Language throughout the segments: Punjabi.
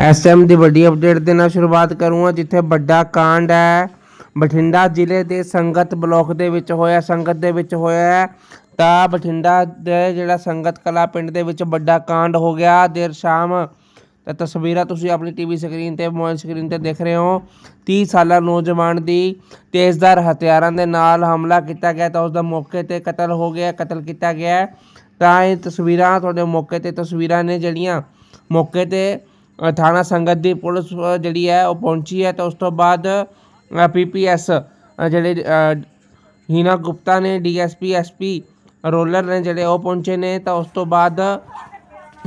ਐਸਐਮ ਦੀ ਵੱਡੀ ਅਪਡੇਟ ਦੇ ਨਾਲ ਸ਼ੁਰੂਆਤ ਕਰੂੰਗਾ, ਜਿੱਥੇ ਵੱਡਾ ਕਾਂਡ ਹੈ। ਬਠਿੰਡਾ ਜ਼ਿਲ੍ਹੇ ਦੇ ਸੰਗਤ ਬਲਾਕ ਦੇ ਵਿੱਚ ਹੋਇਆ, ਸੰਗਤ ਦੇ ਵਿੱਚ ਹੋਇਆ ਤਾਂ ਬਠਿੰਡਾ ਦੇ ਜਿਹੜਾ ਸੰਗਤ ਕਲਾ ਪਿੰਡ ਦੇ ਵਿੱਚ ਵੱਡਾ ਕਾਂਡ ਹੋ ਗਿਆ। ਦੇਰ ਸ਼ਾਮ ਤਾਂ ਤਸਵੀਰਾਂ ਤੁਸੀਂ ਆਪਣੀ ਟੀਵੀ ਸਕਰੀਨ ਤੇ ਮੋਬਾਈਲ ਸਕਰੀਨ ਤੇ ਦੇਖ ਰਹੇ ਹੋ। 30 ਸਾਲਾ ਨੌਜਵਾਨ ਦੀ ਤੇਜ਼ਦਾਰ ਹਥਿਆਰਾਂ ਦੇ ਨਾਲ ਹਮਲਾ ਕੀਤਾ ਗਿਆ ਤਾਂ ਉਸ ਦਾ ਮੌਕੇ ਤੇ ਕਤਲ ਹੋ ਗਿਆ, ਕਤਲ ਕੀਤਾ ਗਿਆ। ਤਾਂ ਇਹ ਤਸਵੀਰਾਂ ਤੁਹਾਡੇ ਮੌਕੇ ਤੇ ਤਸਵੀਰਾਂ ਨੇ ਜਿਹੜੀਆਂ ਮੌਕੇ ਤੇ ਥਾਣਾ ਸੰਗਤ ਦੀ ਪੁਲਿਸ ਜਿਹੜੀ ਹੈ, ਉਹ ਪਹੁੰਚੀ ਹੈ ਤਾਂ ਉਸ ਤੋਂ ਬਾਅਦ ਪੀਪੀਐਸ ਜਿਹੜੇ ਹੀਨਾ ਗੁਪਤਾ ਨੇ ਡੀਐਸਪੀ ਐਸਪੀ ਰੋਲਰ ਨੇ ਜਿਹੜੇ ਉਹ ਪਹੁੰਚੇ ਨੇ ਤਾਂ ਉਸ ਤੋਂ ਬਾਅਦ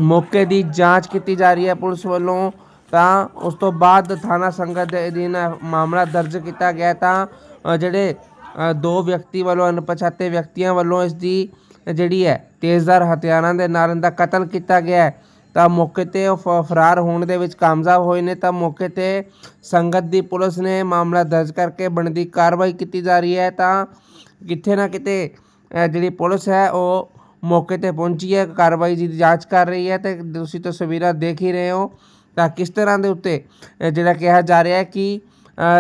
ਮੌਕੇ ਦੀ ਜਾਂਚ ਕੀਤੀ ਜਾ ਰਹੀ ਹੈ ਪੁਲਿਸ ਵੱਲੋਂ ਤਾਂ ਉਸ ਤੋਂ ਬਾਅਦ ਥਾਣਾ ਸੰਗਤ ਦੇ ਅਧੀਨ ਮਾਮਲਾ ਦਰਜ ਕੀਤਾ ਗਿਆ ਤਾਂ ਜਿਹੜੇ ਦੋ ਵਿਅਕਤੀ ਵੱਲੋਂ, ਅਣਪਛਾਤੇ ਵਿਅਕਤੀਆਂ ਵੱਲੋਂ ਇਸ ਦੀ ਜਿਹੜੀ ਹੈ ਤੇਜ਼ਦਾਰ ਹਥਿਆਰਾਂ ਦੇ ਨਾਲ ਇਹਦਾ ਕਤਲ ਕੀਤਾ ਗਿਆ ਹੈ। ਤਾਂ ਮੌਕੇ ਤੇ ਉਹ ਫਰਾਰ ਹੋਣ ਦੇ ਵਿੱਚ ਕਾਮਯਾਬ ਹੋਏ ਨੇ, ਤਾਂ ਮੌਕੇ ਤੇ ਸੰਗਤ ਦੀ ਪੁਲਿਸ ਨੇ ਮਾਮਲਾ ਦਰਜ ਕਰਕੇ ਬਣਦੀ ਕਾਰਵਾਈ ਕੀਤੀ ਜਾ ਰਹੀ ਹੈ, ਤਾਂ ਕਿਤੇ ਨਾ ਕਿਤੇ ਜਿਹੜੀ ਪੁਲਿਸ ਹੈ, ਉਹ ਮੌਕੇ ਤੇ ਪਹੁੰਚੀ ਹੈ, ਕਾਰਵਾਈ ਦੀ ਜਾਂਚ ਕਰ ਰਹੀ ਹੈ, ਤੇ ਤੁਸੀਂ ਤਸਵੀਰਾਂ ਦੇਖ ਹੀ ਰਹੇ ਹੋ, ਤਾਂ ਕਿਸ ਤਰ੍ਹਾਂ ਦੇ ਉੱਤੇ ਜਿਹੜਾ ਕਿਹਾ ਜਾ ਰਿਹਾ ਹੈ ਕਿ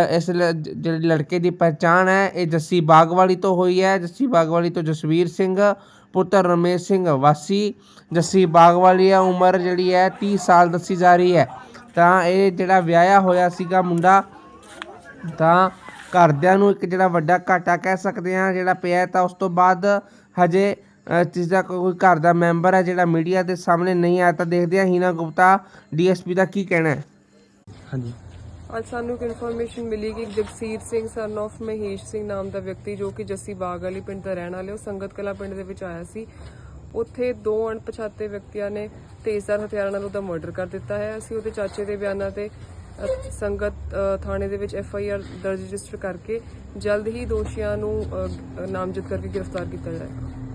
ਇਸ ਲ- ਜਿਹੜੇ ਲੜਕੇ ਦੀ ਪਹਿਚਾਣ ਹੈ ਇਹ ਜੱਸੀ ਬਾਗਵਾਲੀ ਤੋਂ ਹੋਈ ਹੈ। ਜੱਸੀ ਬਾਗਵਾਲੀ ਤੋਂ ਜਸਵੀਰ ਸਿੰਘ ਪੁੱਤਰ ਰਮੇਸ਼ ਸਿੰਘ ਵਾਸੀ। ਜੱਸੀ ਬਾਗਵਾਲੀ ਆ ਉਮਰ ਜਿਹੜੀ ਹੈ 30 ਸਾਲ ਦੱਸੀ ਜਾ ਰਹੀ ਹੈ। ਤਾਂ ਇਹ ਜਿਹੜਾ ਵਿਆਹਿਆ ਹੋਇਆ ਸੀਗਾ ਮੁੰਡਾ ਤਾਂ ਘਰਦਿਆਂ ਨੂੰ ਇੱਕ ਜਿਹੜਾ ਵੱਡਾ ਘਾਟਾ ਕਹਿ ਸਕਦੇ ਹਾਂ ਜਿਹੜਾ ਪਿਆ ਤਾਂ ਉਸ ਤੋਂ ਬਾਅਦ ਹਜੇ ਅ, ਜਿਸ ਦਾ ਕੋਈ ਘਰ ਦਾ ਮੈਂਬਰ ਹੈ ਜਿਹੜਾ ਮੀਡੀਆ ਦੇ ਸਾਹਮਣੇ ਨਹੀਂ ਆਇਆ ਤਾਂ ਦੇਖਦੇ ਹਾਂ ਹੀਨਾ ਗੁਪਤਾ ਡੀਐਸਪੀ ਦਾ ਕੀ ਕਹਿਣਾ ਹੈ। ਹਾਂਜੀ। ਅੱਜ ਸਾਨੂੰ ਇੱਕ ਇਨਫੋਰਮੇਸ਼ਨ ਮਿਲੀ ਕਿ ਜਗਸੀਰ ਸਿੰਘ ਸਨ of ਮਹੇਸ਼ ਸਿੰਘ ਨਾਮ ਦਾ ਵਿਅਕਤੀ ਜੋ ਕਿ ਜੱਸੀ ਬਾਗ ਵਾਲੀ ਪਿੰਡ ਦਾ ਰਹਿਣ ਵਾਲਾ, ਉਹ ਸੰਗਤ ਕਲਾ ਪਿੰਡ ਦੇ ਵਿੱਚ ਆਇਆ ਸੀ। ਉੱਥੇ ਦੋ ਅਣਪਛਾਤੇ ਵਿਅਕਤੀਆਂ ਨੇ ਤੇਜ਼ਧਾਰ ਹਥਿਆਰਾਂ ਨਾਲ ਉਹਦਾ ਮਰਡਰ ਕਰ ਦਿੱਤਾ ਹੈ। ਅਸੀਂ ਉਹਦੇ ਚਾਚੇ ਦੇ ਬਿਆਨਾਂ ਤੇ ਸੰਗਤ ਥਾਣੇ ਦੇ ਵਿੱਚ ਐਫ ਆਈ ਆਰ ਦਰਜ ਰਜਿਸਟਰ ਕਰਕੇ ਜਲਦ ਹੀ ਦੋਸ਼ੀਆਂ ਨੂੰ ਨਾਮਜ਼ਦ ਕਰਕੇ ਗ੍ਰਿਫਤਾਰ ਕੀਤਾ ਜਾਏਗਾ।